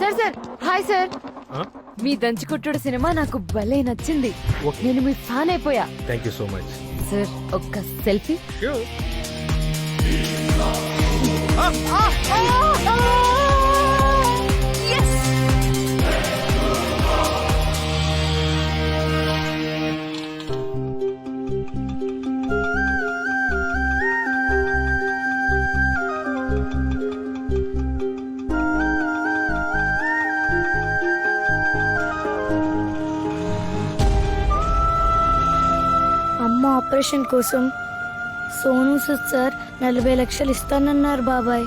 Sir sir hi sir మీ దంచుకుట్టుడు cinema నాకు భలే నచ్చింది. నేను మీ ఫ్యాన్ అయిపోయా. Thank you so much sir ఒక్క సెల్ఫీ. ఆపరేషన్ కోసం. సోను సూద్ సార్ నలభై లక్షలు ఇస్తానన్నారు బాబాయ్.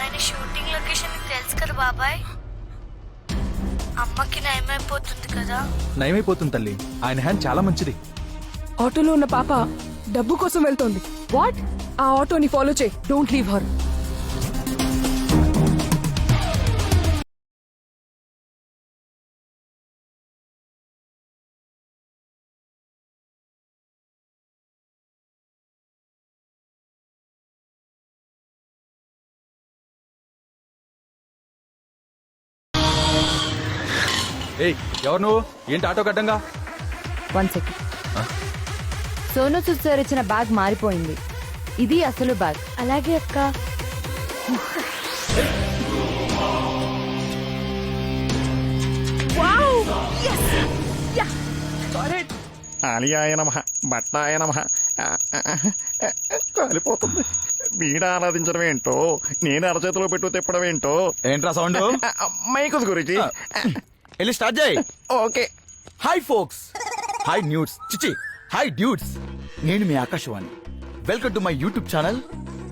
ఆయన షూటింగ్ లొకేషన్ తెలుసు కదా బాబాయ్? అమ్మకి నయమైపోతుంది కదా. నయమైపోతుంది తల్లి. ఆయన హ్యాండ్ చాలా మంచిది. ఆటోలో ఉన్న పాప డబ్బు కోసం వెళ్తోంది. వాట్? ఆ ఆటోని ఫాలో చేయి. Don't leave her. ఏయ్ ఎవరు నువ్వు? ఏంటి auto గడ్డంగా one second Sonu Sood sir ఇచ్చిన బ్యాగ్ మారిపోయింది. ఇది అసలు బ్యాగ్. అలాగే అక్క. ఆలియాయ నమ బట్టాయ నమ. కాలిపోతుంది. వీడ ఆరాధించడం ఏంటో? నేను అరచేతిలో పెట్టు తిప్పడం ఏంటో? ఏంట్రా సౌండ్? మైకుస్ గురించి వెళ్ళి స్టార్ట్ చేయి. Okay. Hi folks hi nudes చిచి హాయ్ డ్యూడ్స్ నేను మీ Akashvani. Welcome to my YouTube channel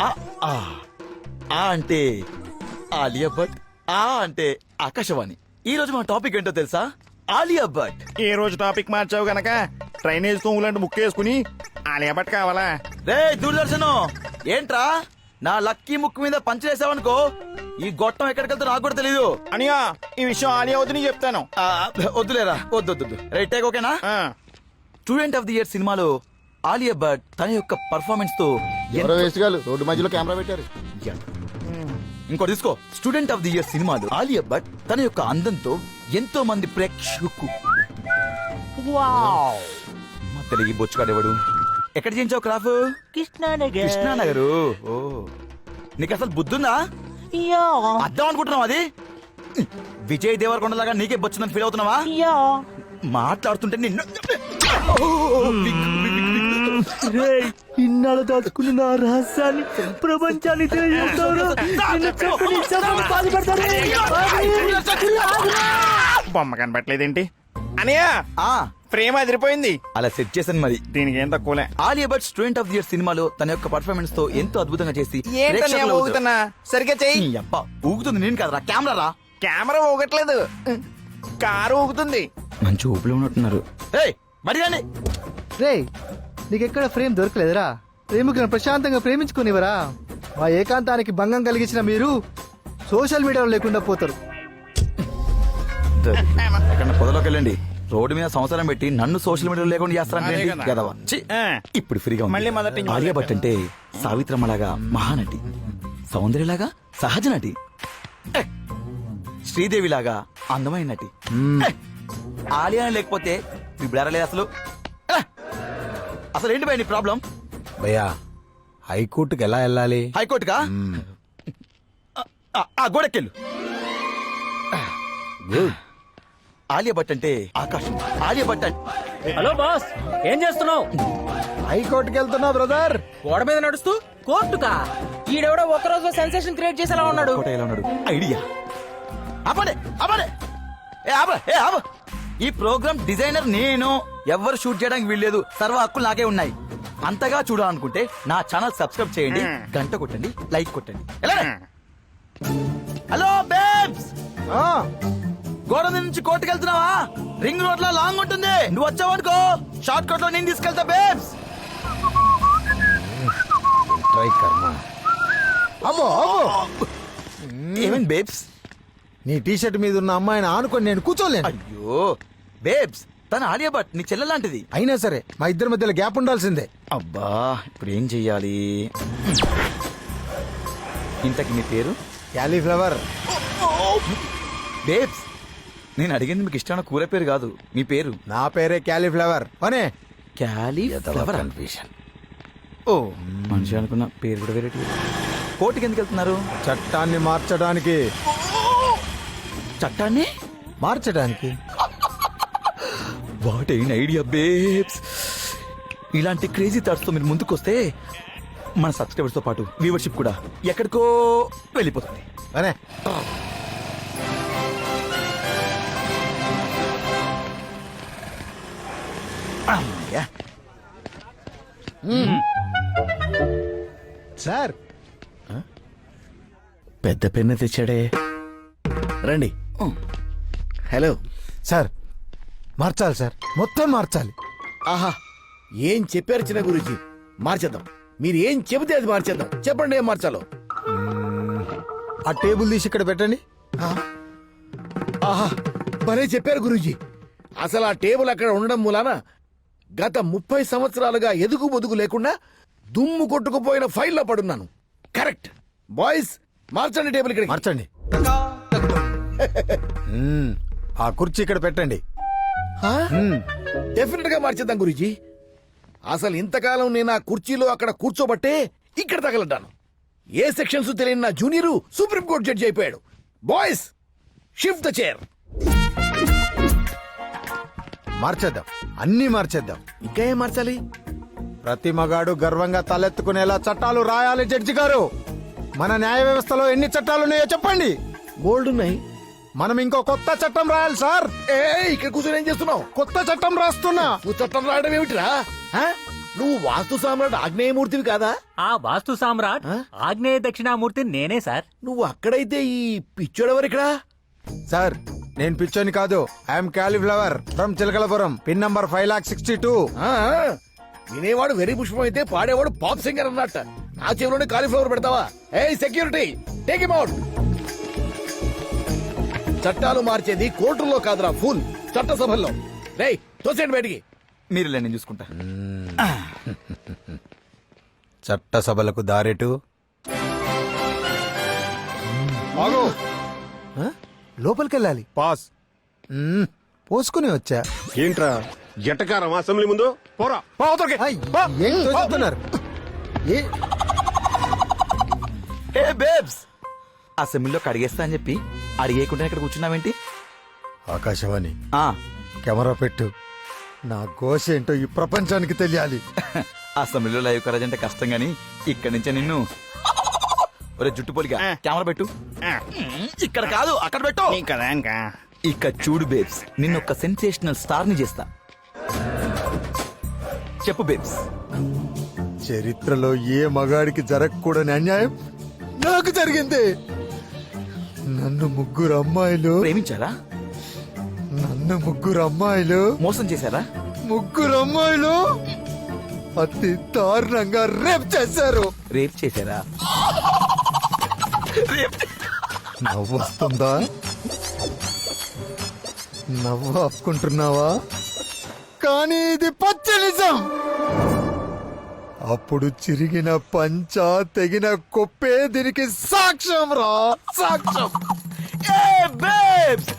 ఆ ఆ. ఆ అంటే ఆలియా భట్ ఆ అంటే ఆకాశవాణి. ఈ రోజు మన టాపిక్ ఏంటో తెలుసా? ఆలియా భట్. ఈ రోజు టాపిక్ మార్చావు గనక? డ్రైనేజ్ తోములాంటి ముక్కేసుకుని ఆలియా భట్ కావాలా? రే దూరదర్శన్. ఏంట్రా? నా లక్కీ ముక్కు మీద పంచలేసావనుకో ఈ గొట్టం ఎక్కడికి వెళ్తా నాకు కూడా తెలీదు. అనియా ఈ విషయం ఆలియా వద్దని చెప్తాను. ఆ, వద్దులేరా వద్దు వద్దు వద్దు. రైట్ టేక్ ఓకేనా? ఆ, స్టూడెంట్ ఆఫ్ ది ఇయర్ సినిమాలో ఆలియా భట్ తన యొక్క పర్ఫార్మెన్స్తో ఎవరో ఎంతో- వేస్ట్ గాలు రోడ్డు మధ్యలో కెమెరా పెట్టారు. ఇంకో తీసుకో. స్టూడెంట్ ఆఫ్ ది ఇయర్ సినిమాలో ఆలియా భట్ తన యొక్క అందంతో ఎంతో మంది ప్రేక్షకు మా తెలుగు బొచ్చుకాడేవాడు? ఎక్కడ చేయించావు క్రాఫ్? కృష్ణానగర్. కృష్ణానగరు. ఓ. నీకు అసలు బుద్ధుందా? అర్థం అనుకుంటున్నావు అది? విజయ్ దేవరకొండ లాగా నీకే బొచ్చుందని ఫీల్ అవుతున్నావా? యా మాట్లాడుతుంటే నిన్ను ఇన్నాళ్ళు దాచుకున్న నా రహస్యాన్ని ప్రపంచాన్ని తెలియజేస్తారు బొమ్మ కనబట్టలేదేంటి అనియా ఆ, ఫ్రేమ్ అదిరిపోయింది అలా సెట్ చేశాను మరి. దీనికి ఏం తక్కువలే Alia Bhatt student of the year సినిమాలో తన యొక్క పర్ఫార్మెన్స్తో ఎంతో అద్భుతంగా చేసి ప్రేక్షకుల ఊగుతున్నా? సరిగ్గా చెయ్యి. నీ అబ్బా ఊగుతుంది నేను కదరా కెమెరా రా. కెమెరా ఊగట్లేదు. కారు ఊగుతుంది. మంచి ఊపిలో ఉన్నట్టున్నారు. ఏయ్ మడిగాని రే నీకెక్కడ ఫ్రేమ్ దొరకలేదురా? ప్రేమికులను ప్రశాంతంగా ప్రేమించుకునివరా? మా ఏకాంతానికి భంగం కలిగించిన మీరు సోషల్ మీడియాలో లేకుండా పోతారు. ఎక్కడ పొదలోకి వెళ్ళండి. రోడ్డు మీద సంవత్సరం పెట్టి నన్ను సోషల్ మీడియా లేకుండా చేస్తారంటే కదా. ఇప్పుడు ఫ్రీగా ఉంది. మళ్ళీ మొదటి ఆలియా భట్ అంటే సావిత్రమ్మలాగా మహానటి. సౌందర్యలాగా సహజ నటి. శ్రీదేవిలాగా అందమైన నటి. ఆలియా లేకపోతే ఇప్పుడు అసలు. అసలు ఏంటి భయ నీ ప్రాబ్లం? భయ్యా హైకోర్టుకి ఎలా వెళ్ళాలి? హైకోర్టుగా ఆ, ఆ, ఆ గోడకెళ్ళు గుడ్ ఆలియా భట్ అంటే ఆకాశం. ఆలియా భట్ అంటే హలో బాస్ ఏం చేస్తున్నావు? హైకోర్టుకి వెళ్తున్నా బ్రదర్. గోడ మీద నడుస్తూ? కోర్టుకా? ఈడెవడో ఒక రోజు సెన్సేషన్ క్రియేట్ చేసేలా ఉన్నాడు? కోట ఎలా ఉన్నాడు? ఐడియా. ఆపండి ఆపండి. ఏ ఆప ఏ ఆప. ఈ ప్రోగ్రామ్ డిజైనర్ నేను ఎవ్వరు షూట్ చేయడానికి వీల్లేదు. సర్వ హక్కులు నాకే ఉన్నాయి. అంతగా చూడాలనుకుంటే నా ఛానల్ సబ్స్క్రైబ్ చేయండి గంట కొట్టండి లైక్ కొట్టండి? హలో బేబ్స్ గోడ మీద నుంచి కోర్టుకు వెళ్తున్నావా? రింగ్ రోడ్లో లాంగ్ ఉంటుంది. నువ్వు వచ్చావు అనుకో. షార్ట్ కట్లో నేను తీసుకెళ్తా బేబ్స్ ట్రై కర్మ అమ్మో అమ్మో. ఏమేం బేబ్స్ నీ టీ షర్ట్ మీద ఉన్న అమ్మాయిని ఆనుకొని నేను కూర్చోలేను. అయ్యో బేబ్స్ తన ఆలియా భట్ నీ చెల్లె లాంటిది. అయినా సరే మా ఇద్దరి మధ్యలో గ్యాప్ ఉండాల్సిందే. అబ్బా ఇప్పుడు ఏం చెయ్యాలి? ఇంతకి నీ పేరు? క్యాలీఫ్లవర్ బేబ్స్ నేను అడిగింది మీకు ఇష్టమైన కూర పేరు కాదు. మీ పేరు? నా పేరే క్యాలీఫ్లవర్. పనే. క్యాలీఫ్లవర్? కన్ఫ్యూషన్ ఓ. మనిషి అనుకున్న పేరు కూడా వేరే కోర్టుకి ఎందుకు వెళ్తున్నారు? చట్టాన్ని మార్చడానికి. చట్టాన్ని? మార్చడానికి. వాట్ అయిన ఐడియా బేబ్స్ ఇలాంటి క్రేజీ థాట్స్తో మీరు ముందుకొస్తే మన సబ్స్క్రైబర్స్తో పాటు వ్యూవర్షిప్ కూడా ఎక్కడికో వెళ్ళిపోతుంది. పనే. సార్. పెద్ద పెన్ను తెచ్చాడే. రండి. హలో. సార్ మార్చాలి సార్. మొత్తం మార్చాలి. ఆహా ఏం చెప్పారు చిన్న గురుజీ? మార్చేద్దాం. మీరు ఏం చెబితే అది మార్చేద్దాం. చెప్పండి ఏం మార్చాలో. ఆ టేబుల్ తీసి ఇక్కడ పెట్టండి. ఆహా భలే చెప్పారు గురూజీ. అసలు ఆ టేబుల్ అక్కడ ఉండడం మూలాన? గత ముప్పై సంవత్సరాలుగా ఎదుగు బొదుగు లేకుండా దుమ్ము కొట్టుకుపోయిన ఫైల్లో పడున్నాను. కరెక్ట్. బాయ్స్ మార్చండి టేబుల్ ఇక్కడ మార్చండి. మ్మ్. ఆ కుర్చీ ఇక్కడ పెట్టండి. మ్మ్. డెఫినెట్గా మార్చేద్దాం గురూజీ. అసలు ఇంతకాలం నేను ఆ కుర్చీలో అక్కడ కూర్చోబట్టే ఇక్కడ తగలడ్డాను. ఏ సెక్షన్స్ తెలియని నా జూనియరు సుప్రీంకోర్టు జడ్జి అయిపోయాడు. Boys shift the chair. మార్చేద్దాం. అన్నీ మార్చేద్దాం. ఇంకా ఏం మార్చాలి? ప్రతి మగాడు గర్వంగా తలెత్తుకునేలా చట్టాలు రాయాలి జడ్జి గారు. మన న్యాయ వ్యవస్థలో ఎన్ని చట్టాలు ఉన్నాయో చెప్పండి. బోల్డ్ ఉన్నాయి. మనం ఇంకో కొత్త చట్టం రాయాలి సార్. ఏ ఇక్కడ కూర్చొని ఏం చేస్తున్నావు? కొత్త చట్టం రాస్తున్నా. నువ్వు చట్టం రాయడం ఏమిటిరా? ఆ? నువ్వు వాస్తు సామ్రాట్ ఆగ్నేయమూర్తివి కాదా? ఆ వాస్తు సామ్రాట్? ఆగ్నేయ దక్షిణామూర్తి నేనే సార్. నువ్వు అక్కడైతే ఈ పిచ్చోడెవరిక్కడ? సార్ నేను పిచ్చోని కాదు. I'm cauliflower from Chilakalapuram. Pin number five lakh sixty two వినేవాడు వెరీ పుష్పం అయితే పాడేవాడు పాప్ సింగర్ అన్నట్ట. నా చెవిలోనే కాలీఫ్లవర్ పెడతావా? ఏ సెక్యూరిటీ టేక్ ఇమ్ అవుట్ చట్టాలు మార్చేది కోర్టుల్లో కాదురా ఫుల్ చట్టసభల్లో రేయ్ తోసేయండి బయటికి. మీరు లే, నేను చూసుకుంటా. చట్టసభలకు దారెటు లోపలికి వెళ్ళాలి పాస్. మ్మ్. పోసుకుని వచ్చా. ఏంట్రా? జటకారం అసెంబ్లీ ముందు? పోరా. పో అవతలకి. ఐ, ఏం తోసేస్తున్నారు? ఏ? ఏ బేబ్స్! అసెంబ్లీలో కడిగేస్తా అని చెప్పి అడిగేయకుండా ఇక్కడ కూర్చున్నావేంటి? ఆకాశవాణి ఆ. కెమెరా పెట్టు. నా ఘోష ఏంటో ఈ ప్రపంచానికి తెలియాలి. అసెంబ్లీలో లైవ్ కరాజ్ అంటే కష్టం గాని ఇక్కడి నుంచే నిన్ను ఒరే జుట్టు పోలిగా కెమెరా పెట్టు. ఇక్కడ కాదు అక్కడ పెట్టు. కదా ఇంకా. ఇక చూడు బేబ్స్ నిన్ను ఒక సెన్సేషనల్ స్టార్ని చేస్తా. చెప్పు బేబ్స్. చరిత్రలో ఏ మగాడికి జరగకూడని అన్యాయం నాకు జరిగింది. నన్ను ముగ్గురు అమ్మాయిలు ప్రేమించారా? నన్ను ముగ్గురు అమ్మాయిలు మోసం చేశారా? ముగ్గురు అమ్మాయిలు అతి దారుణంగా రేప్ చేశారు. రేప్ చేశారా? నవ్వు వస్తుందా? నవ్వు ఆపుకుంటున్నావా? కానీ ఇది పచ్చ నిజం. అప్పుడు చిరిగిన పంచ తెగిన కొప్పే దీనికి సాక్ష్యం రా. సాక్ష్యం. ఏ బేబ్స్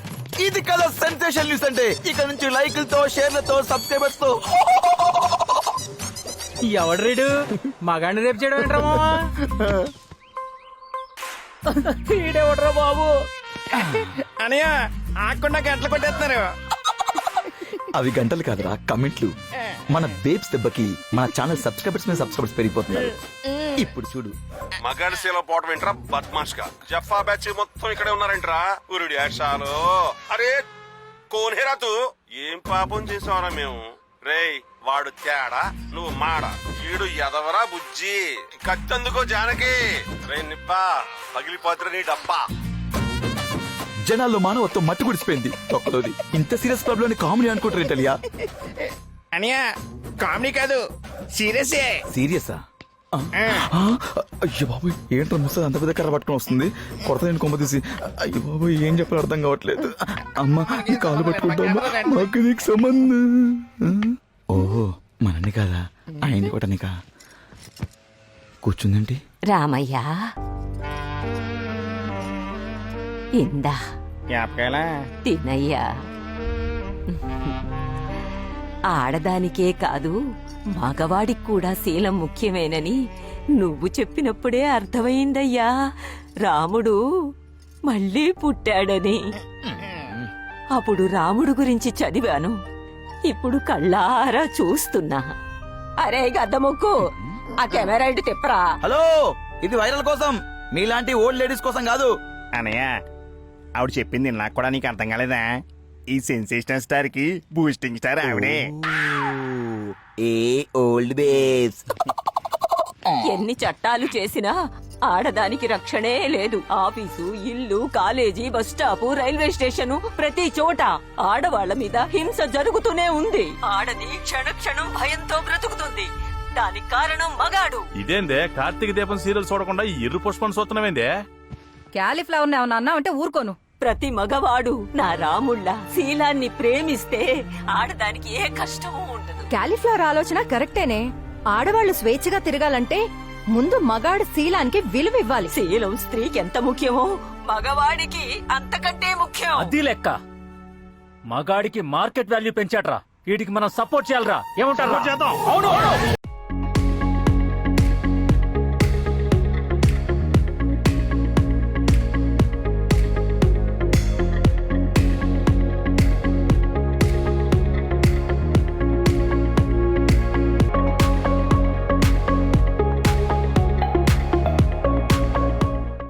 ఇది కదా సెన్సేషన్ న్యూస్ అంటే ఇక్కడ నుంచి లైకులతో షేర్లతో సబ్స్క్రైబర్స్తో ఎవడు రీడు మగాడిని రేపు చేయడం ఏంట్రా మావా ఈడెవడ్రా బాబు? అనయ్య ఆకుండా గంటలు కొట్టేస్తున్నారు. అవి గంటలు కాదురా కమెంట్లు. మన బేబ్స్ దెబ్బకి మన ఛానల్ సబ్స్క్రైబర్స్ మీద సబ్స్క్రైబర్స్ పెరిగిపోతున్నారు. ఇప్పుడు చూడు. మగాడి శీల పోవటం ఏంట్రా బద్మాష్గా జఫా బ్యాచ్ మొత్తం ఇక్కడే ఉన్నారంట్రా. ఉరుడి యాషాలు అరే కోనేరా తూ? ఏం పాపం చేసావరా మేము? రేయ్ వాడు తేడా నువ్వు మాడ. ఈడు ఎదవరా బుజ్జి. కత్తందుకో జానకి. రే నిబ్బా పగిలిపోతురా నీ డబ్బా. జనాల్లో మానవత్వం మట్టి గుడిసిపోయింది. ఒక్కలోది ఇంత సీరియస్ ప్రాబ్లం కామెడీ అనుకుంటారు ఏంటలియా? అనయ్య కామెడీ కాదు సీరియసే. సీరియసా? అయ్యో బాబు ఏంటో ముసలి అంత పెద్ద కర్ర పట్టుకొని వస్తుంది? కొరత నేను కొమ్మ తీసి. అయ్యో బాబు ఏం చెప్పాలి అర్థం కావట్లేదు. అమ్మ ఈ కాలు పట్టుకుంటామా మాకు నీకు సంబంధం. ఓహో మనని కాదా? ఆయన్ని కొట్టనికా కూర్చుందేంటి? రామయ్య. ఇందా. తినయ్యా. ఆడదానికే కాదు మగవాడికి కూడా శీలం ముఖ్యమేనని నువ్వు చెప్పినప్పుడే అర్థమైందయ్యా. రాముడు మళ్ళీ పుట్టాడని. అప్పుడు రాముడు గురించి చదివాను. ఇప్పుడు కళ్ళారా చూస్తున్నా. అరే గద్దముక్కు. ఆ కెమెరా ఇటు తిప్పరా. హలో ఇది వైరల్ కోసం. మీలాంటి ఓల్డ్ లేడీస్ కోసం కాదు. అనయ్య ఆవిడ చెప్పింది నాకు కూడా నీకు అర్థం కాలేదా? ఈ సెన్సేషనల్ స్టార్కి బూస్టింగ్ స్టార్ ఆవిడే. ఏ ఓల్డ్ బేబ్స్ ఎన్ని చట్టాలు చేసినా ఆడదానికి రక్షణే లేదు. ఆఫీసు ఇల్లు college bus stop railway station ప్రతి చోట ఆడవాళ్ళ మీద హింస జరుగుతూనే ఉంది. ఆడది క్షణ క్షణం భయంతో బ్రతుకుతుంది. దానికి కారణం మగాడు. ఇదేందే? కార్తీక దీపం సీరియల్ చూడకుండా ఈ ఇర్రు పుష్పం చూస్తున్నామేందే క్యాలీఫ్లవర్ ఏమన్నా అన్నా అంటే ఊరుకోను. ప్రతి మగవాడు నా రాముళ్ళ శీలాన్ని ప్రేమిస్తే ఆడదానికి ఏ కష్టమూ ఉండదు. క్యాలీఫ్లవర్ ఆలోచన కరెక్టేనే. ఆడవాళ్ళు స్వేచ్ఛగా తిరగాలంటే ముందు మగాడు శీలానికి విలువ ఇవ్వాలి. శీలం స్త్రీకి ఎంత ముఖ్యమో? మగవాడికి అంతకంటే ముఖ్యం. అది లెక్క. మగాడికి మార్కెట్ వాల్యూ పెంచాడ్రా. వీడికి మనం సపోర్ట్ చేయాలరా. ఏమంటారు? అవును.